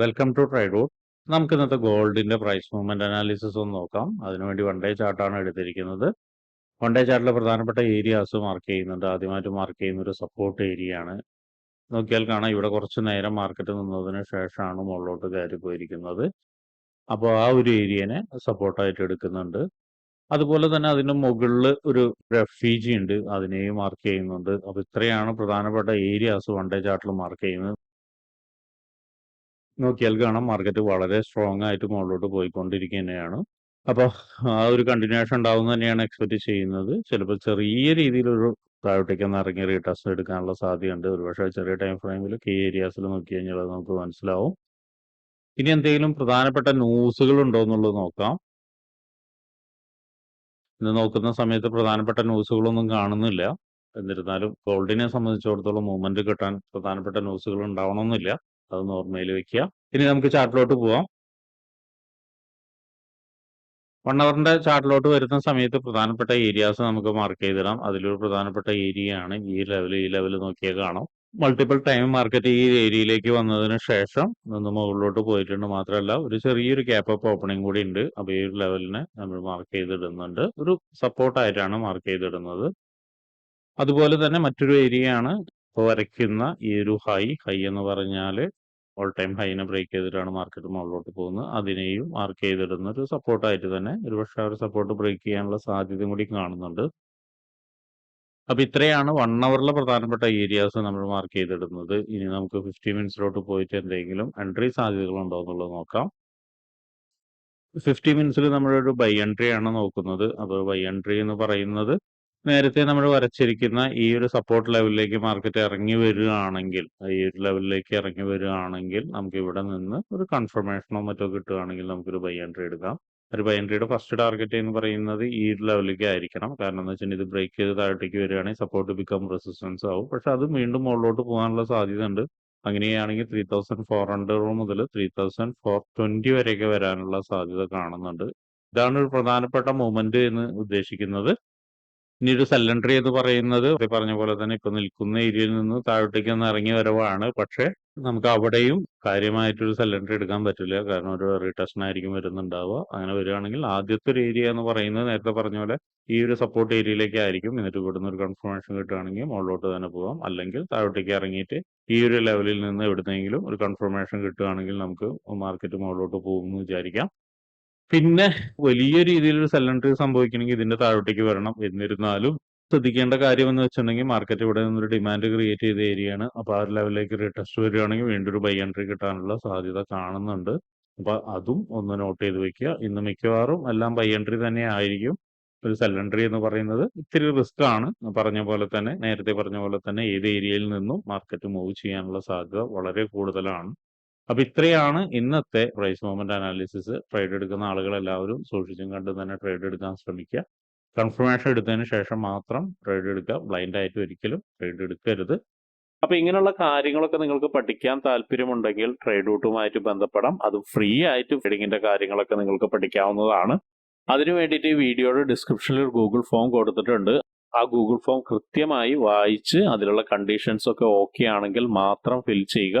Welcome to ട്രൈഡോട്ട് നമുക്ക് ഇന്നത്തെ ഗോൾഡിന്റെ പ്രൈസ് മൂവ്മെന്റ് അനാലിസിസ് ഒന്ന് നോക്കാം. അതിനുവേണ്ടി വൺ ഡേ ചാർട്ടാണ് എടുത്തിരിക്കുന്നത്. വൺ ഡേ ചാർട്ടിലെ പ്രധാനപ്പെട്ട ഏരിയാസ് മാർക്ക് ചെയ്യുന്നുണ്ട്. ആദ്യമായിട്ട് മാർക്ക് ചെയ്യുന്ന ഒരു സപ്പോർട്ട് ഏരിയ ആണ്. നോക്കിയാൽ കാണാം ഇവിടെ കുറച്ച് നേരം മാർക്കറ്റ് നിന്നതിന് ശേഷമാണ് മുകളിലോട്ട് കയറി പോയിരിക്കുന്നത്. അപ്പോൾ ആ ഒരു ഏരിയനെ സപ്പോർട്ടായിട്ട് എടുക്കുന്നുണ്ട്. അതുപോലെ തന്നെ അതിന് മുകളിൽ ഒരു റെഫ്യൂജി ഉണ്ട്. അതിനെയും മാർക്ക് ചെയ്യുന്നുണ്ട്. അപ്പോൾ ഇത്രയാണ് പ്രധാനപ്പെട്ട ഏരിയാസ് വൺ ഡേ ചാർട്ടിൽ മാർക്ക് ചെയ്യുന്നത്. നോക്കിയാൽ കാണാം. മാർക്കറ്റ് വളരെ സ്ട്രോങ് ആയിട്ട് മുകളിലോട്ട് പോയിക്കൊണ്ടിരിക്കുകയാണ് അപ്പോൾ ആ ഒരു കണ്ടിന്യൂഷൻ ഉണ്ടാവും തന്നെയാണ് എക്സ്പെക്ട് ചെയ്യുന്നത്. ചിലപ്പോൾ ചെറിയ രീതിയിലൊരു താഴോട്ടേക്ക് ഒന്ന് ഇറങ്ങി റീടെസ്റ്റ് എടുക്കാനുള്ള സാധ്യതയുണ്ട്. ഒരുപക്ഷെ ചെറിയ ടൈം ഫ്രെയിമിൽ കീ ഏരിയാസിൽ നോക്കി കഴിഞ്ഞാൽ നമുക്ക് മനസ്സിലാവും. ഇനി എന്തെങ്കിലും പ്രധാനപ്പെട്ട ന്യൂസുകൾ ഉണ്ടോ എന്നുള്ളത് നോക്കാം. ഇന്ന് നോക്കുന്ന സമയത്ത് പ്രധാനപ്പെട്ട ന്യൂസുകളൊന്നും കാണുന്നില്ല. എന്നിരുന്നാലും ഗോൾഡിനെ സംബന്ധിച്ചിടത്തോളം മൂവ്മെന്റ് കിട്ടാൻ പ്രധാനപ്പെട്ട ന്യൂസുകൾ ഉണ്ടാവണമെന്നില്ല. അത് ഓർമ്മയിൽ വെക്കുക ഇനി നമുക്ക് ചാർട്ടിലോട്ട് പോവാം. വൺ അവറിന്റെ ചാർട്ടിലോട്ട് വരുന്ന സമയത്ത് പ്രധാനപ്പെട്ട ഏരിയാസ് നമുക്ക് മാർക്ക് ചെയ്തിടാം. അതിലൊരു പ്രധാനപ്പെട്ട ഏരിയ ആണ്. ഈ ലെവൽ ഈ ലെവൽ നോക്കിയാൽ കാണാം. മൾട്ടിപ്പിൾ ടൈം മാർക്കറ്റ് ഈ ഏരിയയിലേക്ക് വന്നതിന് ശേഷം നിന്ന് മുകളിലോട്ട് പോയിട്ടുണ്ട് മാത്രമല്ല ഒരു ചെറിയൊരു ക്യാപ്പ് അപ്പ് ഓപ്പണിംഗ് കൂടി ഉണ്ട്. അപ്പോൾ ഈ ഒരു ലെവലിനെ നമ്മൾ മാർക്ക് ചെയ്തിടുന്നുണ്ട്. ഒരു സപ്പോർട്ടായിട്ടാണ് മാർക്ക് ചെയ്തിടുന്നത്. അതുപോലെ തന്നെ മറ്റൊരു ഏരിയയാണ് ഇപ്പോൾ വരയ്ക്കുന്ന ഈ ഒരു ഹൈ ഹൈ എന്ന് പറഞ്ഞാൽ ഓൾ ടൈം ഹൈനെ ബ്രേക്ക് ചെയ്തിട്ടാണ് മാർക്കറ്റ് മുകളിലോട്ട് പോകുന്നത്. അതിനെയും മാർക്ക് ചെയ്തിടുന്ന ഒരു സപ്പോർട്ടായിട്ട് തന്നെ ഒരുപക്ഷെ ആ ഒരു സപ്പോർട്ട് ബ്രേക്ക് ചെയ്യാനുള്ള സാധ്യതയും കൂടി കാണുന്നുണ്ട്. അപ്പോൾ ഇത്രയാണ് വൺ അവറിലെ പ്രധാനപ്പെട്ട ഏരിയാസ് നമ്മൾ മാർക്ക് ചെയ്തിടുന്നത്. ഇനി നമുക്ക് ഫിഫ്റ്റി മിനിറ്റ്സിലോട്ട് പോയിട്ട് എന്തെങ്കിലും എൻട്രി സാധ്യതകൾ ഉണ്ടോ എന്നുള്ളത് നോക്കാം. ഫിഫ്റ്റി മിനിറ്റ്സിൽ നമ്മളൊരു ബൈ എൻട്രി ആണ് നോക്കുന്നത്. അപ്പോൾ ബൈ എൻട്രി എന്ന് പറയുന്നത് നേരത്തെ നമ്മൾ വരച്ചിരിക്കുന്ന ഈ ഒരു സപ്പോർട്ട് ലെവലിലേക്ക് മാർക്കറ്റ് ഇറങ്ങി വരികയാണെങ്കിൽ ഈ ഒരു ലെവലിലേക്ക് ഇറങ്ങി വരികയാണെങ്കിൽ നമുക്ക് ഇവിടെ നിന്ന് ഒരു കൺഫർമേഷനോ മറ്റോ കിട്ടുകയാണെങ്കിൽ നമുക്കൊരു ബൈ എൻട്രി എടുക്കാം. ഒരു ബൈ എൻട്രിയുടെ ഫസ്റ്റ് ടാർഗറ്റ് എന്ന് പറയുന്നത് ഈ ഒരു ലെവലിലേക്ക് ആയിരിക്കണം. കാരണം എന്ന് വെച്ചാൽ ഇത് ബ്രേക്ക് ചെയ്ത് താഴോട്ടേക്ക് വരികയാണെങ്കിൽ സപ്പോർട്ട് ബിക്കം റെസിസ്റ്റൻസ് ആവും. പക്ഷെ അത് വീണ്ടും മുകളിലോട്ട് പോകാനുള്ള സാധ്യത ഉണ്ട് അങ്ങനെയാണെങ്കിൽ ത്രീ തൗസൻഡ് ഫോർ ഹൺഡ്രഡ് മുതൽ ത്രീ തൗസൻഡ് ഫോർ ട്വന്റി വരെയൊക്കെ വരാനുള്ള സാധ്യത കാണുന്നുണ്ട്. ഇതാണ് ഒരു പ്രധാനപ്പെട്ട മൂവ്മെന്റ് എന്ന് ഉദ്ദേശിക്കുന്നത്. ഇനി ഒരു എന്ന് പറയുന്നത് പറഞ്ഞ പോലെ തന്നെ ഇപ്പൊ നിൽക്കുന്ന ഏരിയയിൽ നിന്ന് താഴോട്ടേക്ക് ഒന്ന് ഇറങ്ങി വരവാണ്. പക്ഷെ നമുക്ക് അവിടെയും കാര്യമായിട്ടൊരു സെല്ലൻട്രി എടുക്കാൻ പറ്റില്ല. കാരണം ഒരു റീടെഷൻ ആയിരിക്കും വരുന്നുണ്ടാവുക. അങ്ങനെ വരികയാണെങ്കിൽ ആദ്യത്തെ ഒരു ഏരിയ എന്ന് പറയുന്നത് നേരത്തെ പറഞ്ഞ പോലെ ഈ ഒരു സപ്പോർട്ട് ഏരിയയിലേക്ക് ആയിരിക്കും. എന്നിട്ട് ഇവിടുന്ന് ഒരു കൺഫർമേഷൻ കിട്ടുകയാണെങ്കിൽ മുകളിലോട്ട് തന്നെ പോകാം. അല്ലെങ്കിൽ താഴോട്ടേക്ക് ഇറങ്ങിയിട്ട് ഈ ഒരു ലെവലിൽ നിന്ന് എവിടുന്നെങ്കിലും ഒരു കൺഫർമേഷൻ കിട്ടുകയാണെങ്കിൽ നമുക്ക് മാർക്കറ്റ് മുകളിലോട്ട് പോകുമെന്ന് വിചാരിക്കാം. പിന്നെ വലിയ രീതിയിലൊരു സെലണ്ടറി സംഭവിക്കണമെങ്കിൽ ഇതിന്റെ താഴോട്ടേക്ക് വരണം. എന്നിരുന്നാലും ശ്രദ്ധിക്കേണ്ട കാര്യം എന്ന് വെച്ചിട്ടുണ്ടെങ്കിൽ മാർക്കറ്റ് ഇവിടെ നിന്നൊരു ഡിമാൻഡ് ക്രിയേറ്റ് ചെയ്ത ഏരിയയാണ് അപ്പോൾ ആ ഒരു ലെവലിലേക്ക് റീടെസ്റ്റ് വരികയാണെങ്കിൽ വീണ്ടും ഒരു ബൈ എൻട്രി കിട്ടാനുള്ള സാധ്യത കാണുന്നുണ്ട്. അപ്പൊ അതും ഒന്ന് നോട്ട് ചെയ്ത് വെക്കുക. ഇന്ന് മിക്കവാറും എല്ലാം ബൈ എൻട്രി തന്നെ ആയിരിക്കും. ഒരു സെലണ്ടറി എന്ന് പറയുന്നത് ഇത്തിരി റിസ്ക് ആണ്. പറഞ്ഞ പോലെ തന്നെ നേരത്തെ പറഞ്ഞ പോലെ തന്നെ ഏത് ഏരിയയിൽ നിന്നും മാർക്കറ്റ് മൂവ് ചെയ്യാനുള്ള സാധ്യത വളരെ കൂടുതലാണ്. അപ്പൊ ഇത്രയാണ് ഇന്നത്തെ പ്രൈസ് മൂവ്മെന്റ് അനാലിസിസ് ട്രേഡ് എടുക്കുന്ന ആളുകൾ എല്ലാവരും സൂക്ഷിച്ചും കണ്ട് തന്നെ ട്രേഡ് എടുക്കാൻ ശ്രമിക്കുക. കൺഫർമേഷൻ എടുത്തതിന് ശേഷം മാത്രം ട്രേഡ് എടുക്കുക. ബ്ലൈൻഡ് ആയിട്ട് ഒരിക്കലും ട്രേഡ് എടുക്കരുത്. അപ്പൊ ഇങ്ങനെയുള്ള കാര്യങ്ങളൊക്കെ നിങ്ങൾക്ക് പഠിക്കാൻ താല്പര്യമുണ്ടെങ്കിൽ ട്രേഡ് റൂട്ടുമായിട്ട് ബന്ധപ്പെടാം. അത് ഫ്രീ ആയിട്ട് ട്രേഡിങ്ങിന്റെ കാര്യങ്ങളൊക്കെ നിങ്ങൾക്ക് പഠിക്കാവുന്നതാണ്. അതിനു വേണ്ടിയിട്ട് ഈ വീഡിയോയുടെ ഡിസ്ക്രിപ്ഷനിൽ ഒരു ഗൂഗിൾ ഫോം കൊടുത്തിട്ടുണ്ട്. ആ ഗൂഗിൾ ഫോം കൃത്യമായി വായിച്ച് അതിലുള്ള കണ്ടീഷൻസ് ഒക്കെ ഓക്കെ ആണെങ്കിൽ മാത്രം ഫിൽ ചെയ്യുക.